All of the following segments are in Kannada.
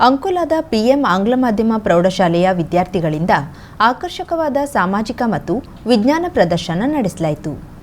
ಅಂಕೋಲಾದ ಪಿಎಂ ಆಂಗ್ಲ ಮಾಧ್ಯಮ ಪ್ರೌಢಶಾಲೆಯ ವಿದ್ಯಾರ್ಥಿಗಳಿಂದ ಆಕರ್ಷಕವಾದ ಸಾಮಾಜಿಕ ಮತ್ತು ವಿಜ್ಞಾನ ಪ್ರದರ್ಶನ ನಡೆಸಲಾಯಿತು.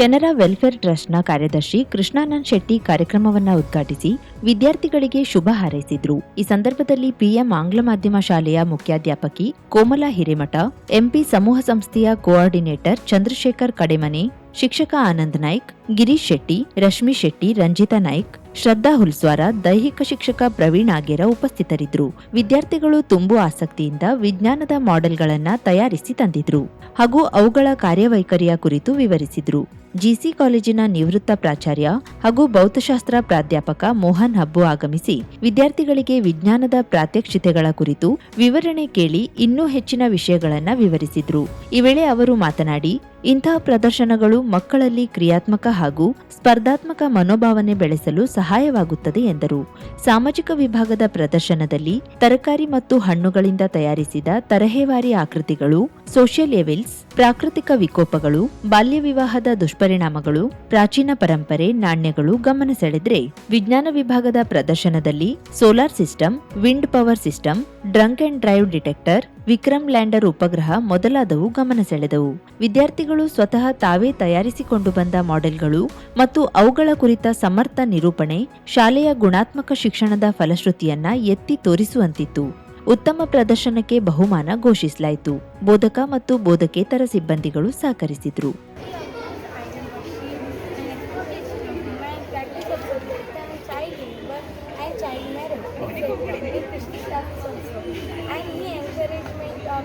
ಕೆನರಾ ವೆಲ್ಫೇರ್ ಟ್ರಸ್ಟ್ನ ಕಾರ್ಯದರ್ಶಿ ಕೃಷ್ಣಾನಂದ್ ಶೆಟ್ಟಿ ಕಾರ್ಯಕ್ರಮವನ್ನು ಉದ್ಘಾಟಿಸಿ ವಿದ್ಯಾರ್ಥಿಗಳಿಗೆ ಶುಭ ಹಾರೈಸಿದ್ರು. ಈ ಸಂದರ್ಭದಲ್ಲಿ ಪಿಎಂ ಆಂಗ್ಲ ಮಾಧ್ಯಮ ಶಾಲೆಯ ಮುಖ್ಯಾಧ್ಯಾಪಕಿ ಕೋಮಲಾ ಹಿರೇಮಠ, ಎಂಪಿ ಸಮೂಹ ಸಂಸ್ಥೆಯ ಕೋಆರ್ಡಿನೇಟರ್ ಚಂದ್ರಶೇಖರ್ ಕಡೆಮನೆ, ಶಿಕ್ಷಕ ಆನಂದ್ ನಾಯ್ಕ್, ಗಿರೀಶ್ ಶೆಟ್ಟಿ, ರಶ್ಮಿ ಶೆಟ್ಟಿ, ರಂಜಿತಾ ನಾಯ್ಕ್, ಶ್ರದ್ಧಾ ಹುಲ್ಸ್ವಾರ, ದೈಹಿಕ ಶಿಕ್ಷಕ ಪ್ರವೀಣ್ ಆಗೇರ ಉಪಸ್ಥಿತರಿದ್ದರು ವಿದ್ಯಾರ್ಥಿಗಳು ತುಂಬು ಆಸಕ್ತಿಯಿಂದ ವಿಜ್ಞಾನದ ಮಾಡೆಲ್ಗಳನ್ನು ತಯಾರಿಸಿ ತಂದಿದ್ರು ಹಾಗೂ ಅವುಗಳ ಕಾರ್ಯವೈಖರಿಯ ಕುರಿತು ವಿವರಿಸಿದ್ರು. ಜಿಸಿ ಕಾಲೇಜಿನ ನಿವೃತ್ತ ಪ್ರಾಚಾರ್ಯ ಹಾಗೂ ಭೌತಶಾಸ್ತ್ರ ಪ್ರಾಧ್ಯಾಪಕ ಮೋಹನ್ ಹಬ್ಬು ಆಗಮಿಸಿ ವಿದ್ಯಾರ್ಥಿಗಳಿಗೆ ವಿಜ್ಞಾನದ ಪ್ರಾತ್ಯಕ್ಷಿತೆಗಳ ಕುರಿತು ವಿವರಣೆ ಕೇಳಿ ಇನ್ನೂ ಹೆಚ್ಚಿನ ವಿಷಯಗಳನ್ನು ವಿವರಿಸಿದ್ರು. ಈ ವೇಳೆ ಅವರು ಮಾತನಾಡಿ, ಇಂತಹ ಪ್ರದರ್ಶನಗಳು ಮಕ್ಕಳಲ್ಲಿ ಕ್ರಿಯಾತ್ಮಕ ಹಾಗೂ ಸ್ಪರ್ಧಾತ್ಮಕ ಮನೋಭಾವನೆ ಬೆಳೆಸಲು ಸಹಾಯವಾಗುತ್ತದೆ ಎಂದರು. ಸಾಮಾಜಿಕ ವಿಭಾಗದ ಪ್ರದರ್ಶನದಲ್ಲಿ ತರಕಾರಿ ಮತ್ತು ಹಣ್ಣುಗಳಿಂದ ತಯಾರಿಸಿದ ತರಹೇವಾರಿ ಆಕೃತಿಗಳು ಸೋಷಿಯಲ್ ಎವಿಲ್ಸ್ ಪ್ರಾಕೃತಿಕ ವಿಕೋಪಗಳು ಬಾಲ್ಯ ವಿವಾಹದ ದುಷ್ಪರಿಣಾಮಗಳು ಪ್ರಾಚೀನ ಪರಂಪರೆ, ನಾಣ್ಯಗಳು ಗಮನ ಸೆಳೆದ್ರೆ ವಿಜ್ಞಾನ ವಿಭಾಗದ ಪ್ರದರ್ಶನದಲ್ಲಿ solar system, wind power system, drunk and drive detector, Vikram lander ಉಪಗ್ರಹ ಮೊದಲಾದವು ಗಮನ ಸೆಳೆದವು. ವಿದ್ಯಾರ್ಥಿಗಳು ಸ್ವತಃ ತಾವೇ ತಯಾರಿಸಿಕೊಂಡು ಬಂದ ಮಾಡೆಲ್ಗಳು ಮತ್ತು ಅವುಗಳ ಕುರಿತ ಸಮರ್ಥ ನಿರೂಪಣೆ ಶಾಲೆಯ ಗುಣಾತ್ಮಕ ಶಿಕ್ಷಣದ ಫಲಶ್ರುತಿಯನ್ನ ಎತ್ತಿ ತೋರಿಸುವಂತಿತ್ತು. ಉತ್ತಮ ಪ್ರದರ್ಶನಕ್ಕೆ ಬಹುಮಾನ ಘೋಷಿಸಲಾಯಿತು. ಬೋಧಕ ಮತ್ತು ಬೋಧಕೇತರ ಸಿಬ್ಬಂದಿಗಳು ಸಹಕರಿಸಿದ್ರು.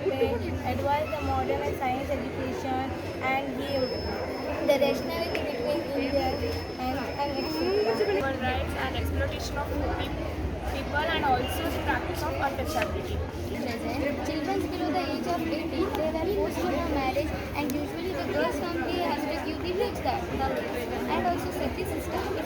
To advance the modern and science education and give the rationality between India and, and human rights and exploitation of peop- people and also the practice of untouchability. Children below the age of 18, they were forced to marriage and usually the girl's family has to give the nowadays. And also safety system,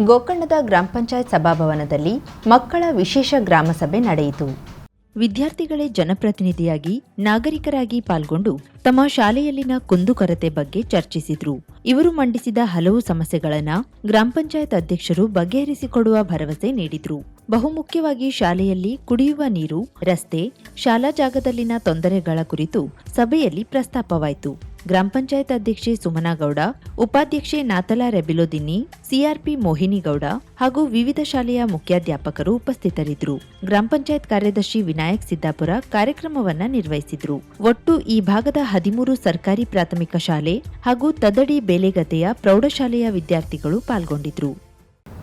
ಗೋಕರ್ಣದ ಗ್ರಾಮ ಪಂಚಾಯತ್ ಸಭಾಭವನದಲ್ಲಿ ಮಕ್ಕಳ ವಿಶೇಷ ಗ್ರಾಮ ಸಭೆ ನಡೆಯಿತು. ವಿದ್ಯಾರ್ಥಿಗಳೇ ಜನಪ್ರತಿನಿಧಿಯಾಗಿ ನಾಗರಿಕರಾಗಿ ಪಾಲ್ಗೊಂಡು ತಮ್ಮ ಶಾಲೆಯಲ್ಲಿನ ಕುಂದುಕೊರತೆ ಬಗ್ಗೆ ಚರ್ಚಿಸಿದ್ರು. ಇವರು ಮಂಡಿಸಿದ ಹಲವು ಸಮಸ್ಯೆಗಳನ್ನ ಗ್ರಾಮ ಪಂಚಾಯತ್ ಅಧ್ಯಕ್ಷರು ಬಗೆಹರಿಸಿಕೊಡುವ ಭರವಸೆ ನೀಡಿದ್ರು. ಬಹುಮುಖ್ಯವಾಗಿ ಶಾಲೆಯಲ್ಲಿ ಕುಡಿಯುವ ನೀರು, ರಸ್ತೆ, ಶಾಲಾ ಜಾಗದಲ್ಲಿನ ತೊಂದರೆಗಳ ಕುರಿತು ಸಭೆಯಲ್ಲಿ ಪ್ರಸ್ತಾಪವಾಯಿತು. ಗ್ರಾಮ ಪಂಚಾಯತ್ ಅಧ್ಯಕ್ಷೆ ಸುಮನಾ ಗೌಡ ಉಪಾಧ್ಯಕ್ಷೆ ನಾತಲಾ ರೆಬಿಲೋದಿನ್ನಿ, ಸಿಆರ್ಪಿ ಮೋಹಿನಿಗೌಡ ಹಾಗೂ ವಿವಿಧ ಶಾಲೆಯ ಮುಖ್ಯಾಧ್ಯಾಪಕರು ಉಪಸ್ಥಿತರಿದ್ದರು. ಗ್ರಾಮ ಪಂಚಾಯತ್ ಕಾರ್ಯದರ್ಶಿ ವಿನಾಯಕ್ ಸಿದ್ದಾಪುರ ಕಾರ್ಯಕ್ರಮವನ್ನು ನಿರ್ವಹಿಸಿದ್ರು. ಒಟ್ಟು ಈ ಭಾಗದ ಹದಿಮೂರು ಸರ್ಕಾರಿ ಪ್ರಾಥಮಿಕ ಶಾಲೆ ಹಾಗೂ ತದಡಿ ಬೇಲೆಗದ್ದೆಯ ಪ್ರೌಢಶಾಲೆಯ ವಿದ್ಯಾರ್ಥಿಗಳು ಪಾಲ್ಗೊಂಡಿದ್ರು.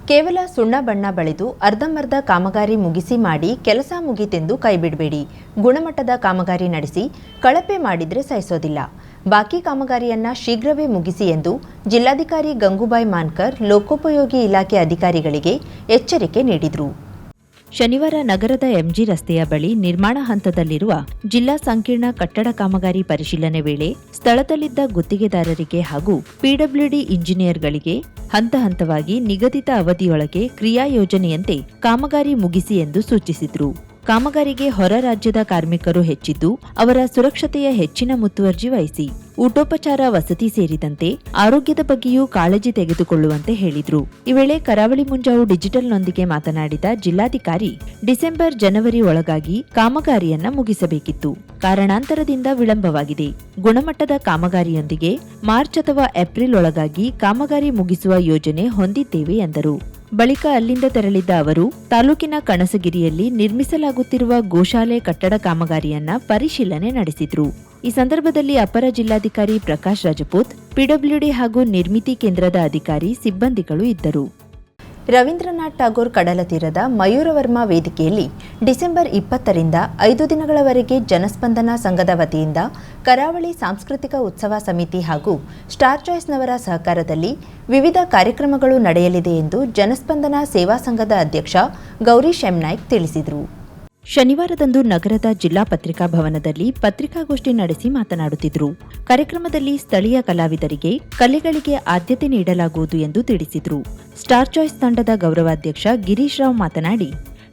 ಕೇವಲ ಸುಣ್ಣ ಬಣ್ಣ ಬಳಿದು ಅರ್ಧಂಬರ್ಧ ಕಾಮಗಾರಿ ಮುಗಿಸಿ ಮಾಡಿ ಕೆಲಸ ಮುಗಿತೆಂದು ಕೈಬಿಡಬೇಡಿ. ಗುಣಮಟ್ಟದ ಕಾಮಗಾರಿ ನಡೆಸಿ ಕಳಪೆ ಮಾಡಿದರೆ ಸಹಿಸೋದಿಲ್ಲ. ಬಾಕಿ ಕಾಮಗಾರಿಯನ್ನ ಶೀಘ್ರವೇ ಮುಗಿಸಿ ಎಂದು ಜಿಲ್ಲಾಧಿಕಾರಿ ಗಂಗೂಬಾಯಿ ಮಾನ್ಕರ್ ಲೋಕೋಪಯೋಗಿ ಇಲಾಖೆ ಅಧಿಕಾರಿಗಳಿಗೆ ಎಚ್ಚರಿಕೆ ನೀಡಿದರು. ಶನಿವಾರ ನಗರದ ಎಂಜಿ ರಸ್ತೆಯ ಬಳಿ ನಿರ್ಮಾಣ ಹಂತದಲ್ಲಿರುವ ಜಿಲ್ಲಾ ಸಂಕೀರ್ಣ ಕಟ್ಟಡ ಕಾಮಗಾರಿ ಪರಿಶೀಲನೆ ವೇಳೆ ಸ್ಥಳದಲ್ಲಿದ್ದ ಗುತ್ತಿಗೆದಾರರಿಗೆ ಹಾಗೂ ಪಿಡಬ್ಲ್ಯೂಡಿ ಇಂಜಿನಿಯರ್ಗಳಿಗೆ ಹಂತ ಹಂತವಾಗಿ ನಿಗದಿತ ಅವಧಿಯೊಳಗೆ ಕ್ರಿಯಾ ಯೋಜನೆಯಂತೆ ಕಾಮಗಾರಿ ಮುಗಿಸಿ ಎಂದು ಸೂಚಿಸಿದ್ರು. ಕಾಮಗಾರಿಗೆ ಹೊರ ರಾಜ್ಯದ ಕಾರ್ಮಿಕರು ಹೆಚ್ಚಿದ್ದು, ಅವರ ಸುರಕ್ಷತೆಯ ಹೆಚ್ಚಿನ ಮುತುವರ್ಜಿ ವಹಿಸಿ, ಊಟೋಪಚಾರ ವಸತಿ ಸೇರಿದಂತೆ ಆರೋಗ್ಯದ ಬಗ್ಗೆಯೂ ಕಾಳಜಿ ತೆಗೆದುಕೊಳ್ಳುವಂತೆ ಹೇಳಿದ್ರು. ಈ ವೇಳೆ ಕರಾವಳಿ ಮುಂಜಾವು ಡಿಜಿಟಲ್ನೊಂದಿಗೆ ಮಾತನಾಡಿದ ಜಿಲ್ಲಾಧಿಕಾರಿ, ಡಿಸೆಂಬರ್ ಜನವರಿ ಒಳಗಾಗಿ ಕಾಮಗಾರಿಯನ್ನ ಮುಗಿಸಬೇಕಿತ್ತು. ಕಾರಣಾಂತರದಿಂದ ವಿಳಂಬವಾಗಿದೆ. ಗುಣಮಟ್ಟದ ಕಾಮಗಾರಿಯೊಂದಿಗೆ ಮಾರ್ಚ್ ಅಥವಾ ಏಪ್ರಿಲ್ ಒಳಗಾಗಿ ಕಾಮಗಾರಿ ಮುಗಿಸುವ ಯೋಜನೆ ಹೊಂದಿದ್ದೇವೆ ಎಂದರು. ಬಳಿಕ ಅಲ್ಲಿಂದ ತೆರಳಿದ್ದ ಅವರು, ತಾಲೂಕಿನ ಕಣಸಗಿರಿಯಲ್ಲಿ ನಿರ್ಮಿಸಲಾಗುತ್ತಿರುವ ಗೋಶಾಲೆ ಕಟ್ಟಡ ಕಾಮಗಾರಿಯನ್ನ ಪರಿಶೀಲನೆ ನಡೆಸಿದ್ರು. ಈ ಸಂದರ್ಭದಲ್ಲಿ ಅಪರ ಜಿಲ್ಲಾಧಿಕಾರಿ ಪ್ರಕಾಶ್ ರಾಜಪೂತ್, ಪಿಡಬ್ಲ್ಯೂಡಿ ಹಾಗೂ ನಿರ್ಮಿತಿ ಕೇಂದ್ರದ ಅಧಿಕಾರಿ ಸಿಬ್ಬಂದಿಗಳು ಇದ್ದರು. ರವೀಂದ್ರನಾಥ್ ಟಾಗೋರ್ ಕಡಲ ತೀರದ ಮಯೂರವರ್ಮ ವೇದಿಕೆಯಲ್ಲಿ ಡಿಸೆಂಬರ್ ಇಪ್ಪತ್ತರಿಂದ ಐದು ದಿನಗಳವರೆಗೆ ಜನಸ್ಪಂದನ ಸಂಘದ ವತಿಯಿಂದ ಕರಾವಳಿ ಸಾಂಸ್ಕೃತಿಕ ಉತ್ಸವ ಸಮಿತಿ ಹಾಗೂ ಸ್ಟಾರ್ ಚಾಯ್ಸ್ನವರ ಸಹಕಾರದಲ್ಲಿ ವಿವಿಧ ಕಾರ್ಯಕ್ರಮಗಳು ನಡೆಯಲಿದೆ ಎಂದು ಜನಸ್ಪಂದನ ಸೇವಾ ಸಂಘದ ಅಧ್ಯಕ್ಷ ಗೌರಿ ಶೆಮ್ನಾಯ್ಕ್ ತಿಳಿಸಿದರು. ಶನಿವಾರದಂದು ನಗರದ ಜಿಲ್ಲಾ ಪತ್ರಿಕಾ ಭವನದಲ್ಲಿ ಪತ್ರಿಕಾಗೋಷ್ಠಿ ನಡೆಸಿ ಮಾತನಾಡುತ್ತಿದ್ದರು. ಕಾರ್ಯಕ್ರಮದಲ್ಲಿ ಸ್ಥಳೀಯ ಕಲಾವಿದರಿಗೆ ಕಲೆಗಳಿಗೆ ಆದ್ಯತೆ ನೀಡಲಾಗುವುದು ಎಂದು ತಿಳಿಸಿದರು. ಸ್ಟಾರ್ ಚಾಯ್ಸ್ ತಂಡದ ಗೌರವಾಧ್ಯಕ್ಷ ಗಿರೀಶ್ ರಾವ್ ಮಾತನಾಡಿ,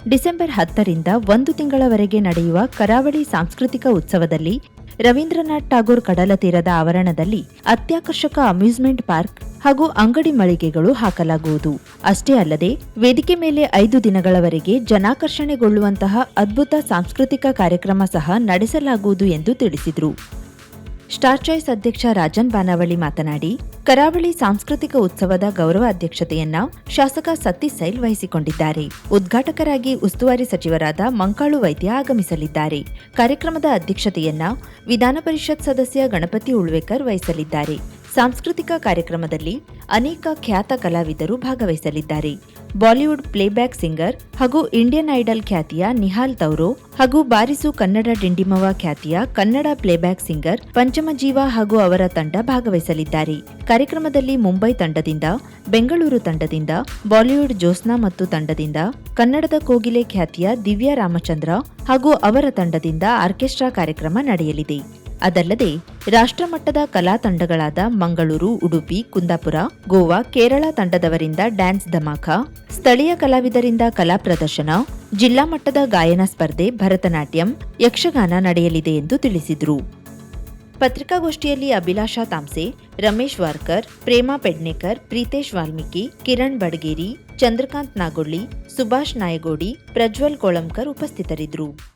ಡಿಸೆಂಬರ್ ಹತ್ತರಿಂದ ಒಂದು ತಿಂಗಳವರೆಗೆ ನಡೆಯುವ ಕರಾವಳಿ ಸಾಂಸ್ಕೃತಿಕ ಉತ್ಸವದಲ್ಲಿ ರವೀಂದ್ರನಾಥ್ ಟಾಗೋರ್ ಕಡಲ ತೀರದ ಆವರಣದಲ್ಲಿ ಅತ್ಯಾಕರ್ಷಕ ಅಮ್ಯೂಸ್ಮೆಂಟ್ ಪಾರ್ಕ್ ಹಾಗೂ ಅಂಗಡಿ ಮಳಿಗೆಗಳು ಹಾಕಲಾಗುವುದು. ಅಷ್ಟೇ ಅಲ್ಲದೆ, ವೇದಿಕೆ ಮೇಲೆ ಐದು ದಿನಗಳವರೆಗೆ ಜನಾಕರ್ಷಣೆಗೊಳ್ಳುವಂತಹ ಅದ್ಭುತ ಸಾಂಸ್ಕೃತಿಕ ಕಾರ್ಯಕ್ರಮ ಸಹ ನಡೆಸಲಾಗುವುದು ಎಂದು ತಿಳಿಸಿದರು. ಸ್ಟಾರ್ ಚಾಯ್ಸ್ ಅಧ್ಯಕ್ಷ ರಾಜನ್ ಬಾನಾವಳಿ ಮಾತನಾಡಿ, ಕರಾವಳಿ ಸಾಂಸ್ಕೃತಿಕ ಉತ್ಸವದ ಗೌರವ ಅಧ್ಯಕ್ಷತೆಯನ್ನ ಶಾಸಕ ಸತೀಶ್ ಸೈಲ್ ವಹಿಸಿಕೊಂಡಿದ್ದಾರೆ. ಉದ್ಘಾಟಕರಾಗಿ ಉಸ್ತುವಾರಿ ಸಚಿವರಾದ ಮಂಕಾಳು ವೈದ್ಯ ಆಗಮಿಸಲಿದ್ದಾರೆ. ಕಾರ್ಯಕ್ರಮದ ಅಧ್ಯಕ್ಷತೆಯನ್ನ ವಿಧಾನ ಪರಿಷತ್ ಸದಸ್ಯ ಗಣಪತಿ ಉಳ್ವೇಕರ್ ವಹಿಸಲಿದ್ದಾರೆ. ಸಾಂಸ್ಕೃತಿಕ ಕಾರ್ಯಕ್ರಮದಲ್ಲಿ ಅನೇಕ ಖ್ಯಾತ ಕಲಾವಿದರು ಭಾಗವಹಿಸಲಿದ್ದಾರೆ. ಬಾಲಿವುಡ್ ಪ್ಲೇಬ್ಯಾಕ್ ಸಿಂಗರ್ ಹಾಗೂ ಇಂಡಿಯನ್ ಐಡಲ್ ಖ್ಯಾತಿಯ ನಿಹಾಲ್ ತೌರೋ ಹಾಗೂ ಬಾರಿಸು ಕನ್ನಡ ಡಿಂಡಿಮವ ಖ್ಯಾತಿಯ ಕನ್ನಡ ಪ್ಲೇಬ್ಯಾಕ್ ಸಿಂಗರ್ ಪಂಚಮಜೀವ ಹಾಗೂ ಅವರ ತಂಡ ಭಾಗವಹಿಸಲಿದ್ದಾರೆ. ಕಾರ್ಯಕ್ರಮದಲ್ಲಿ ಮುಂಬೈ ತಂಡದಿಂದ, ಬೆಂಗಳೂರು ತಂಡದಿಂದ, ಬಾಲಿವುಡ್ ಜೋಸ್ನಾ ಮತ್ತು ತಂಡದಿಂದ, ಕನ್ನಡದ ಕೋಗಿಲೆ ಖ್ಯಾತಿಯ ದಿವ್ಯಾ ರಾಮಚಂದ್ರ ಹಾಗೂ ಅವರ ತಂಡದಿಂದ ಆರ್ಕೆಸ್ಟ್ರಾ ಕಾರ್ಯಕ್ರಮ ನಡೆಯಲಿದೆ. ಅದಲ್ಲದೆ ರಾಷ್ಟ್ರಮಟ್ಟದ ಕಲಾ ತಂಡಗಳಾದ ಮಂಗಳೂರು, ಉಡುಪಿ, ಕುಂದಾಪುರ, ಗೋವಾ, ಕೇರಳ ತಂಡದವರಿಂದ ಡ್ಯಾನ್ಸ್ ಧಮಾಕ, ಸ್ಥಳೀಯ ಕಲಾವಿದರಿಂದ ಕಲಾ ಪ್ರದರ್ಶನ, ಜಿಲ್ಲಾ ಮಟ್ಟದ ಗಾಯನ ಸ್ಪರ್ಧೆ, ಭರತನಾಟ್ಯಂ, ಯಕ್ಷಗಾನ ನಡೆಯಲಿದೆ ಎಂದು ತಿಳಿಸಿದರು. ಪತ್ರಿಕಾಗೋಷ್ಠಿಯಲ್ಲಿ ಅಭಿಲಾಷಾ ತಾಮ್ಸೆ, ರಮೇಶ್ ವಾರ್ಕರ್, ಪ್ರೇಮಾ ಪೆಡ್ನೇಕರ್, ಪ್ರೀತೇಶ್ ವಾಲ್ಮೀಕಿ, ಕಿರಣ್ ಬಡ್ಗೇರಿ, ಚಂದ್ರಕಾಂತ್ ನಾಗೊಳ್ಳಿ, ಸುಭಾಷ್ ನಾಯಗೋಡಿ, ಪ್ರಜ್ವಲ್ ಕೋಳಂಕರ್ ಉಪಸ್ಥಿತರಿದ್ದರು